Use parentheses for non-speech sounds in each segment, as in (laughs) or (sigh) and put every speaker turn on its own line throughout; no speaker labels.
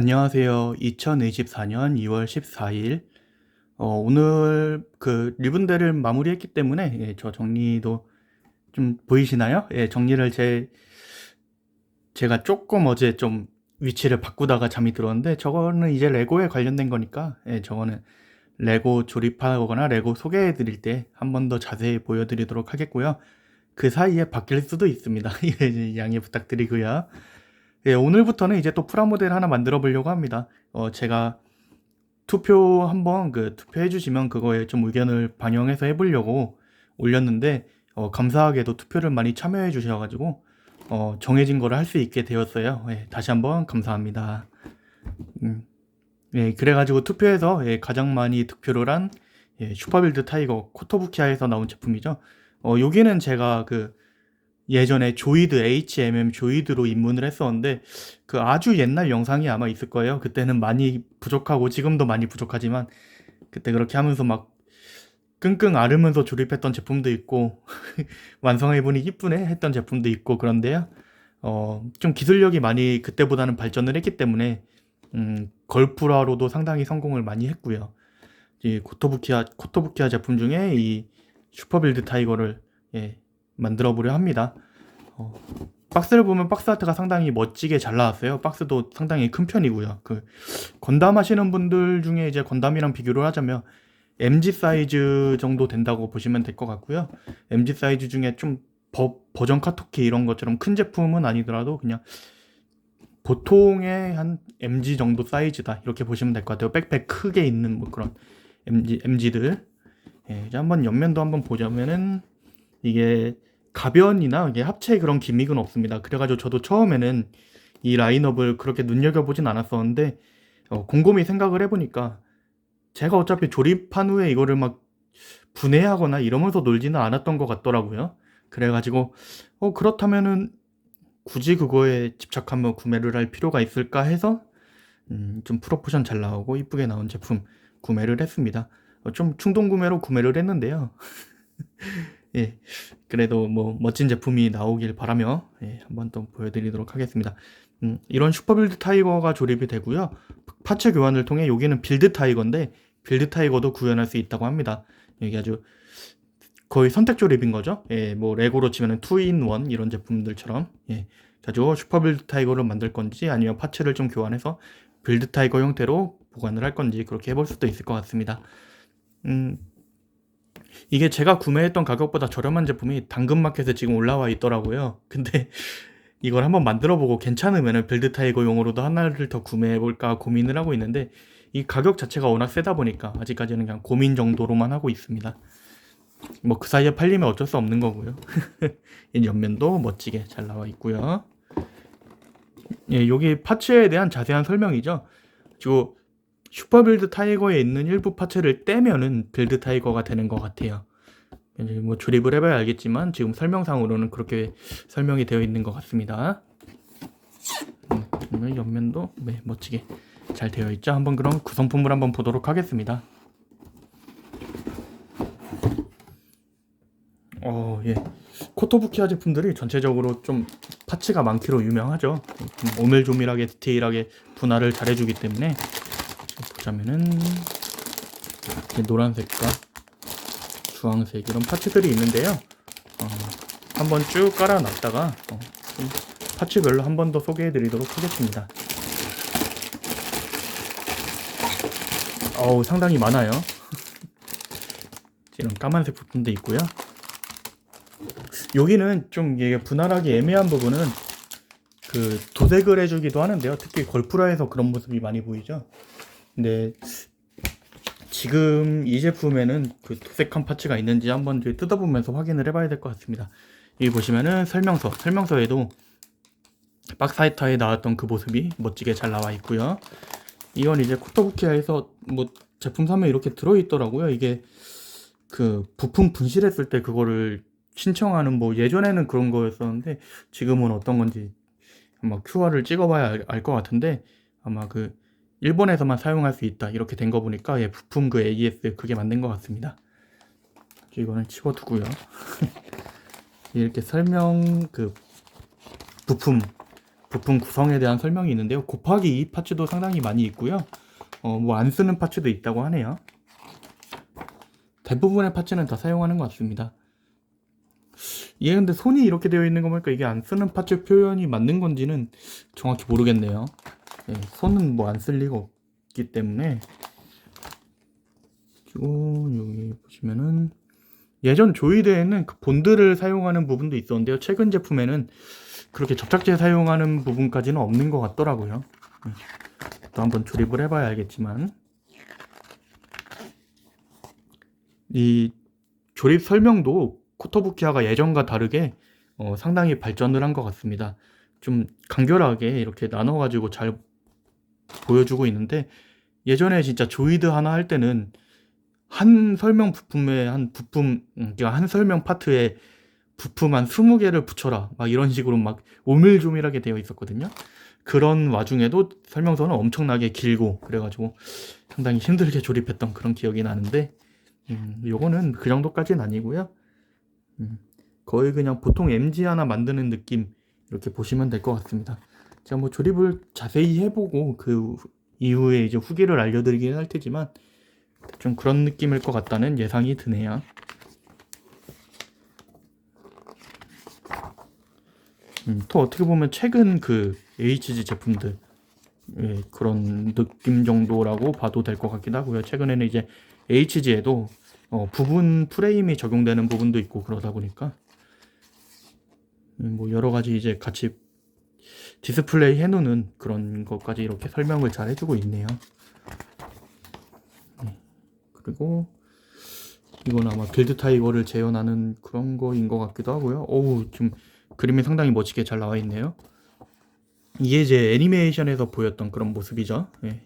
안녕하세요. 2024년 2월 14일. 어, 오늘 그 리분대를 마무리했기 때문에 예, 저 정리도 좀 보이시나요? 예, 정리를 제 제가 조금 어제 좀 위치를 바꾸다가 잠이 들었는데 저거는 이제 레고에 관련된 거니까 예, 저거는 레고 조립하거나 레고 소개해 드릴 때 한 번 더 자세히 보여드리도록 하겠고요. 그 사이에 바뀔 수도 있습니다. (laughs) 예, 양해 부탁드리고요. 예, 오늘부터는 이제 또 프라모델 하나 만들어 보려고 합니다. 어, 제가 투표 한번 그 투표해 주시면 그거에 좀 의견을 반영해서 해보려고 올렸는데 어, 감사하게도 투표를 많이 참여해 주셔가지고 어, 정해진 거를 할 수 있게 되었어요. 예, 다시 한번 감사합니다. 음, 예, 그래가지고 투표에서 예, 가장 많이 득표를 한 예, 슈퍼빌드 타이거 코토부키아에서 나온 제품이죠. 어, 여기는 제가 그 예전에 조이드 HMM 조이드로 입문을 했었는데 그 아주 옛날 영상이 아마 있을 거예요. 그때는 많이 부족하고 지금도 많이 부족하지만 그때 그렇게 하면서 막 끙끙 앓으면서 조립했던 제품도 있고 (laughs) 완성해보니 이쁘네 했던 제품도 있고 그런데요. 어, 좀 기술력이 많이 그때보다는 발전을 했기 때문에 음, 걸프라로도 상당히 성공을 많이 했고요. 이 코토부키아 코토부키아 제품 중에 이 슈퍼빌드 타이거를 예, 만들어 보려 합니다. 어, 박스를 보면 박스 아트가 상당히 멋지게 잘 나왔어요. 박스도 상당히 큰 편이고요. 그 건담 하시는 분들 중에 이제 건담이랑 비교를 하자면 MG 사이즈 정도 된다고 보시면 될 것 같고요. MG 사이즈 중에 좀 버, 버전 카토키 이런 것처럼 큰 제품은 아니더라도 그냥 보통의 한 MG 정도 사이즈다 이렇게 보시면 될 것 같아요. 백팩 크게 있는 뭐 그런 MG MG들. 예, 이제 한번 옆면도 한번 보자면은 이게 가변이나 이게 합체 그런 기믹은 없습니다. 그래가지고 저도 처음에는 이 라인업을 그렇게 눈여겨보진 않았었는데 어, 곰곰이 생각을 해보니까 제가 어차피 조립한 후에 이거를 막 분해하거나 이러면서 놀지는 않았던 것 같더라고요. 그래가지고 어 그렇다면은 굳이 그거에 집착하면 구매를 할 필요가 있을까 해서 음, 좀 프로포션 잘 나오고 이쁘게 나온 제품 구매를 했습니다. 어, 좀 충동 구매로 구매를 했는데요. (laughs) 예, 그래도 뭐 멋진 제품이 나오길 바라며 예, 한번 또 보여드리도록 하겠습니다. 음, 이런 슈퍼빌드 타이거가 조립이 되고요. 파츠 교환을 통해 여기는 빌드 타이거인데 빌드 타이거도 구현할 수 있다고 합니다. 여기 아주 거의 선택 조립인 거죠. 예, 뭐 레고로 치면은 2인1 이런 제품들처럼 예, 가지고 슈퍼빌드 타이거를 만들 건지 아니면 파츠를 좀 교환해서 빌드 타이거 형태로 보관을 할 건지 그렇게 해볼 수도 있을 것 같습니다. 음, 이게 제가 구매했던 가격보다 저렴한 제품이 당근마켓에 지금 올라와 있더라고요. 근데 이걸 한번 만들어 보고 괜찮으면 빌드 타이거용으로도 하나를 더 구매해 볼까 고민을 하고 있는데 이 가격 자체가 워낙 세다 보니까 아직까지는 그냥 고민 정도로만 하고 있습니다. 뭐 그 사이에 팔리면 어쩔 수 없는 거고요. (laughs) 이 옆면도 멋지게 잘 나와 있고요. 예, 여기 파츠에 대한 자세한 설명이죠. 그리고 슈퍼빌드 타이거에 있는 일부 파츠를 떼면은 빌드 타이거가 되는 것 같아요. 뭐 조립을 해봐야 알겠지만 지금 설명상으로는 그렇게 설명이 되어 있는 것 같습니다. 음, 옆면도 네, 멋지게 잘 되어 있죠. 한번 그럼 구성품을 한번 보도록 하겠습니다. 어, 예. 코토부키아 제품들이 전체적으로 좀 파츠가 많기로 유명하죠. 좀 오밀조밀하게 디테일하게 분할을 잘해주기 때문에 이렇게 노란색과 주황색 이런 파츠들이 있는데요. 어, 한번 쭉 깔아놨다가 어, 좀 파츠별로 한 번 더 소개해드리도록 하겠습니다. 어우 상당히 많아요. (laughs) 이런 까만색 부품도 있고요. 여기는 좀 이게 분할하기 애매한 부분은 그 도색을 해주기도 하는데요. 특히 걸프라에서 그런 모습이 많이 보이죠. 근데 지금 이 제품에는 그 도색한 파츠가 있는지 한번 이제 뜯어보면서 확인을 해봐야 될 것 같습니다. 여기 보시면은 설명서, 설명서에도 박스 하이터에 나왔던 그 모습이 멋지게 잘 나와 있고요. 이건 이제 코토부키아에서 뭐 제품 사면 이렇게 들어있더라고요. 이게 그 부품 분실했을 때 그거를 신청하는 뭐 예전에는 그런 거였었는데 지금은 어떤 건지 아마 QR을 찍어봐야 알 것 같은데 아마 그 일본에서만 사용할 수 있다 이렇게 된 거 보니까 예, 부품 그 AS 그게 만든 것 같습니다. 이거는 치워두고요. (laughs) 이렇게 설명 그 부품 부품 구성에 대한 설명이 있는데요. 곱하기 2 파츠도 상당히 많이 있고요. 어, 뭐 안 쓰는 파츠도 있다고 하네요. 대부분의 파츠는 다 사용하는 것 같습니다. 얘 근데 손이 이렇게 되어 있는 거 보니까 이게 안 쓰는 파츠 표현이 맞는 건지는 정확히 모르겠네요. 예, 손은 뭐 안 쓸 리가 없기 때문에 그리고 여기 보시면은 예전 조이드에는 그 본드를 사용하는 부분도 있었는데요. 최근 제품에는 그렇게 접착제 사용하는 부분까지는 없는 것 같더라고요. 예, 또 한번 조립을 해봐야 알겠지만 이 조립 설명도 코토부키아가 예전과 다르게 어, 상당히 발전을 한 것 같습니다. 좀 간결하게 이렇게 나눠가지고 잘 보여주고 있는데 예전에 진짜 조이드 하나 할 때는 한 설명 부품에 한 부품 음, 그러니까 한 설명 파트에 부품 한 20개를 붙여라 막 이런 식으로 막 오밀조밀하게 되어 있었거든요. 그런 와중에도 설명서는 엄청나게 길고 그래가지고 상당히 힘들게 조립했던 그런 기억이 나는데 음, 요거는 그 정도까지는 아니고요. 음, 거의 그냥 보통 MG 하나 만드는 느낌 이렇게 보시면 될 것 같습니다. 제가 뭐 조립을 자세히 해보고 그 이후에 이제 후기를 알려드리긴 할 테지만 좀 그런 느낌일 것 같다는 예상이 드네요. 음, 또 어떻게 보면 최근 그 HG 제품들 예, 그런 느낌 정도라고 봐도 될 것 같기도 하고요. 최근에는 이제 HG에도 어, 부분 프레임이 적용되는 부분도 있고 그러다 보니까 음, 뭐 여러 가지 이제 같이 디스플레이 해놓는 그런 것까지 이렇게 설명을 잘 해주고 있네요. 네. 그리고 이건 아마 빌드 타이거를 재현하는 그런 거인 것 같기도 하고요. 어우, 지금 그림이 상당히 멋지게 잘 나와 있네요. 이게 이제 애니메이션에서 보였던 그런 모습이죠. 예.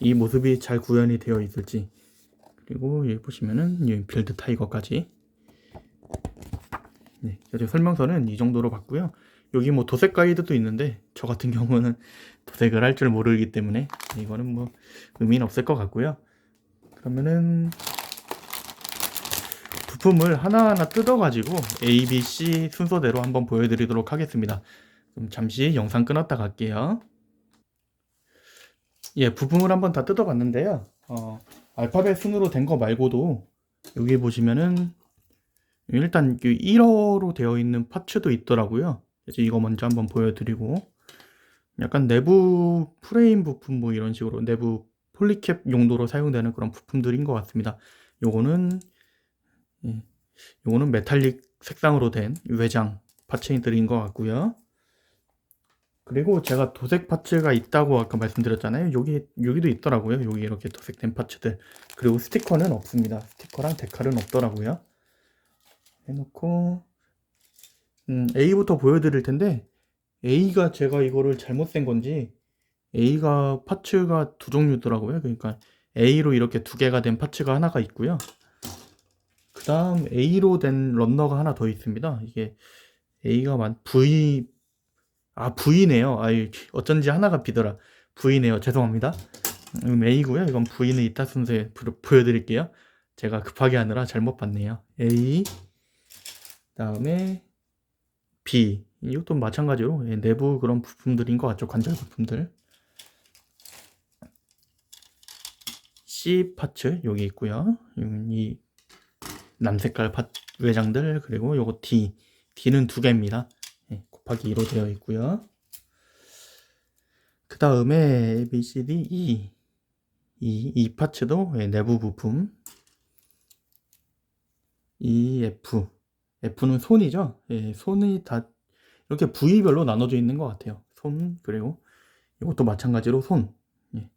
이 모습이 잘 구현이 되어 있을지. 그리고 여기 보시면은 이 빌드 타이거까지. 네, 그래서 설명서는 이 정도로 봤고요. 여기 뭐 도색 가이드도 있는데 저 같은 경우는 (laughs) 도색을 할 줄 모르기 때문에 이거는 뭐 의미는 없을 것 같고요. 그러면은 부품을 하나하나 뜯어가지고 A, B, C 순서대로 한번 보여드리도록 하겠습니다. 그럼 잠시 영상 끊었다 갈게요. 예, 부품을 한번 다 뜯어봤는데요. 어, 알파벳 순으로 된 거 말고도 여기 보시면은 일단 1어로 되어 있는 파츠도 있더라고요. 그래서 이거 먼저 한번 보여드리고 약간 내부 프레임 부품 뭐 이런 식으로 내부 폴리캡 용도로 사용되는 그런 부품들인 것 같습니다. 요거는 예, 요거는 메탈릭 색상으로 된 외장 파츠들인 것 같고요. 그리고 제가 도색 파츠가 있다고 아까 말씀드렸잖아요. 여기 여기도 있더라고요. 여기 이렇게 도색된 파츠들. 그리고 스티커는 없습니다. 스티커랑 데칼은 없더라고요. 해놓고 음, A부터 보여드릴 텐데 A가 제가 이거를 잘못 센 건지 A가 파츠가 두 종류더라고요. 그러니까 A로 이렇게 두 개가 된 파츠가 하나가 있고요. 그 다음 A로 된 런너가 하나 더 있습니다. 이게 A가 만 V 아 V네요. 아 어쩐지 하나가 비더라. V네요. 죄송합니다. 음, A고요. 이건 V는 이따 순서에 부- 보여드릴게요. 제가 급하게 하느라 잘못 봤네요. A 다음에 B 이것도 마찬가지로 예, 내부 그런 부품들인 것 같죠. 관절 부품들. C 파츠 여기 있고요. 음, 이 남색깔 파 외장들 그리고 요거 D D는 두 개입니다. 예, 곱하기 2로 되어 있고요. 그 다음에 A, B, C, D, E 이, 이 파츠도 예, 내부 부품 E, F F는 손이죠. 예, 손이 다 이렇게 부위별로 나눠져 있는 것 같아요. 손 그리고 이것도 마찬가지로 손 예.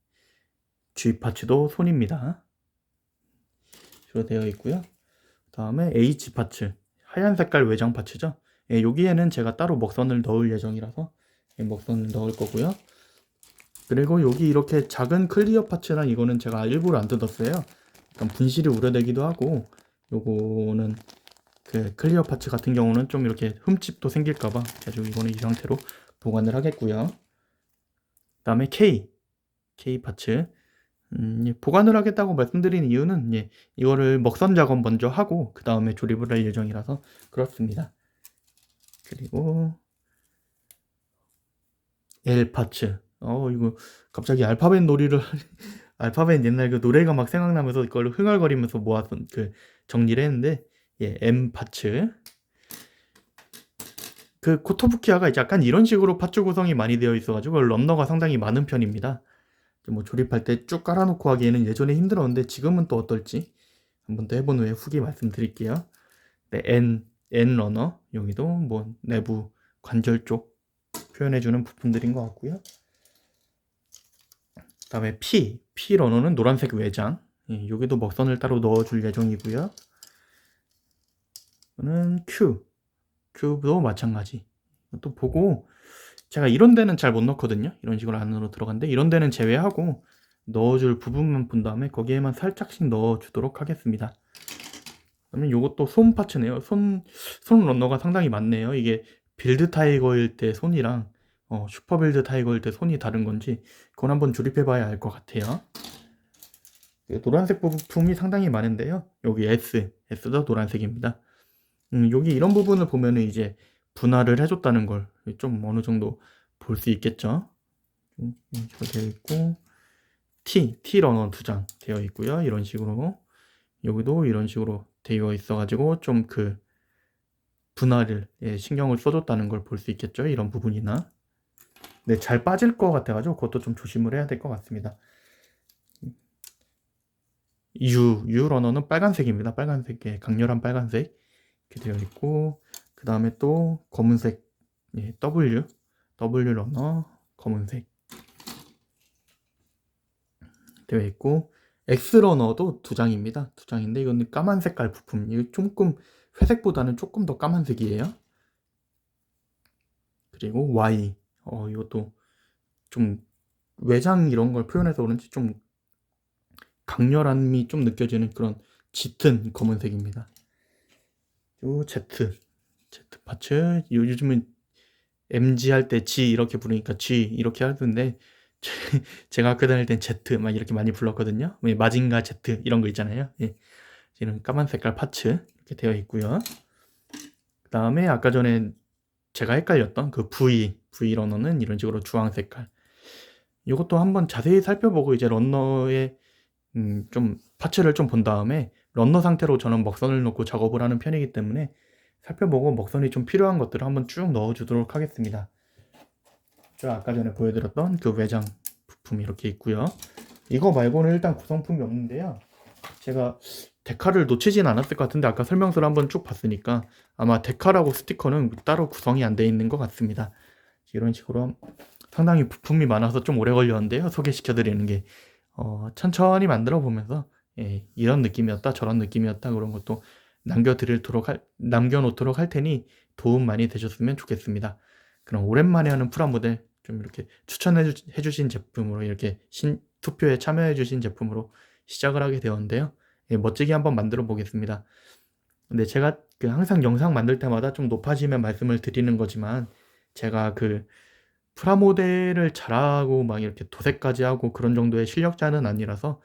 G 파츠도 손입니다. 로 되어 있고요. 다음에 H 파츠 하얀 색깔 외장 파츠죠. 예, 여기에는 제가 따로 먹선을 넣을 예정이라서 예, 먹선을 넣을 거고요. 그리고 여기 이렇게 작은 클리어 파츠랑 이거는 제가 일부러 안 뜯었어요. 약간 분실이 우려되기도 하고 요거는 그 클리어 파츠 같은 경우는 좀 이렇게 흠집도 생길까봐 그래서 이거는 이 상태로 보관을 하겠고요. 그다음에 K K 파츠 음, 예, 보관을 하겠다고 말씀드린 이유는 예, 이거를 먹선 작업 먼저 하고 그 다음에 조립을 할 예정이라서 그렇습니다. 그리고 L 파츠. 어 이거 갑자기 알파벳 놀이를 알파벳 옛날 그 노래가 막 생각나면서 이걸 흥얼거리면서 모아서 그 정리를 했는데 예, M 파츠. 그 코토부키아가 약간 이런 식으로 파츠 구성이 많이 되어 있어가지고 런너가 상당히 많은 편입니다. 뭐 조립할 때 쭉 깔아놓고 하기에는 예전에 힘들었는데 지금은 또 어떨지 한번 더 해본 후에 후기 말씀드릴게요. 네, N N 러너 여기도 뭐 내부 관절 쪽 표현해주는 부품들인 것 같고요. 그다음에 P P 러너는 노란색 외장. 예, 여기도 먹선을 따로 넣어줄 예정이고요. 이거는 Q 큐브도 마찬가지. 또 보고 제가 이런 데는 잘 못 넣거든요. 이런 식으로 안으로 들어간데 이런 데는 제외하고 넣어줄 부분만 본 다음에 거기에만 살짝씩 넣어주도록 하겠습니다. 그러면 이것도 손 파츠네요. 손, 손 러너가 상당히 많네요. 이게 빌드 타이거일 때 손이랑 어, 슈퍼 빌드 타이거일 때 손이 다른 건지 그건 한번 조립해 봐야 알 것 같아요. 네, 노란색 부품이 상당히 많은데요. 여기 S, S도 노란색입니다. 음, 여기 이런 부분을 보면은 이제 분할을 해줬다는 걸 좀 어느 정도 볼 수 있겠죠. 음, 이런 식으로 되어 있고 T, T 러너 두 장 되어 있고요. 이런 식으로 여기도 이런 식으로 되어 있어가지고 좀 그 분할을 예, 신경을 써줬다는 걸 볼 수 있겠죠. 이런 부분이나 네, 잘 빠질 것 같아가지고 그것도 좀 조심을 해야 될 것 같습니다. U, U 러너는 빨간색입니다. 빨간색에 강렬한 빨간색 이렇게 되어 있고 그 다음에 또 검은색 예, W W 러너 검은색 되어 있고 X 러너도 두 장입니다. 두 장인데 이거는 까만 색깔 부품. 이거 조금 회색보다는 조금 더 까만색이에요. 그리고 Y 어 이것도 좀 외장 이런 걸 표현해서 그런지 좀 강렬함이 좀 느껴지는 그런 짙은 검은색입니다. 요 Z Z 파츠 요- 요즘은 MG 할 때 G 이렇게 부르니까 G 이렇게 하던데 제- (laughs) 제가 학교 다닐 땐 Z 막 이렇게 많이 불렀거든요. 뭐 마징가 Z 이런 거 있잖아요. 예. 이런 까만 색깔 파츠 이렇게 되어 있고요. 그 다음에 아까 전에 제가 헷갈렸던 그 V V 러너는 이런 식으로 주황 색깔. 이것도 한번 자세히 살펴보고 이제 런너의 음, 좀 파츠를 좀 본 다음에 런너 상태로 저는 먹선을 놓고 작업을 하는 편이기 때문에 살펴보고 먹선이 좀 필요한 것들을 한번 쭉 넣어주도록 하겠습니다. 저 아까 전에 보여드렸던 그 외장 부품이 이렇게 있고요. 이거 말고는 일단 구성품이 없는데요. 제가 데카를 놓치진 않았을 것 같은데 아까 설명서를 한번 쭉 봤으니까 아마 데카라고 스티커는 따로 구성이 안 돼 있는 것 같습니다. 이런 식으로 상당히 부품이 많아서 좀 오래 걸렸는데요. 소개시켜 드리는 게 어, 천천히 만들어 보면서 예, 이런 느낌이었다 저런 느낌이었다 그런 것도 남겨드리도록 할, 남겨놓도록 할 테니 도움 많이 되셨으면 좋겠습니다. 그럼 오랜만에 하는 프라모델 좀 이렇게 추천해 주, 해주 신 제품으로 이렇게 신 투표에 참여해 주신 제품으로 시작을 하게 되었는데요. 예, 멋지게 한번 만들어 보겠습니다. 근데 제가 그 항상 영상 만들 때마다 좀 높아지면 말씀을 드리는 거지만 제가 그 프라모델을 잘하고 막 이렇게 도색까지 하고 그런 정도의 실력자는 아니라서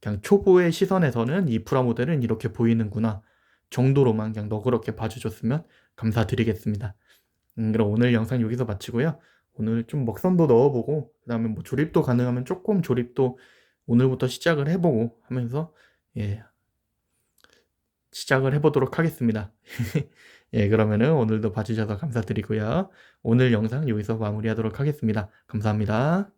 그냥 초보의 시선에서는 이 프라모델은 이렇게 보이는구나 정도로만 그냥 너그럽게 봐주셨으면 감사드리겠습니다. 음, 그럼 오늘 영상 여기서 마치고요. 오늘 좀 먹선도 넣어보고 그 다음에 뭐 조립도 가능하면 조금 조립도 오늘부터 시작을 해보고 하면서 예 시작을 해보도록 하겠습니다. (laughs) 예 그러면은 오늘도 봐주셔서 감사드리고요. 오늘 영상 여기서 마무리하도록 하겠습니다. 감사합니다.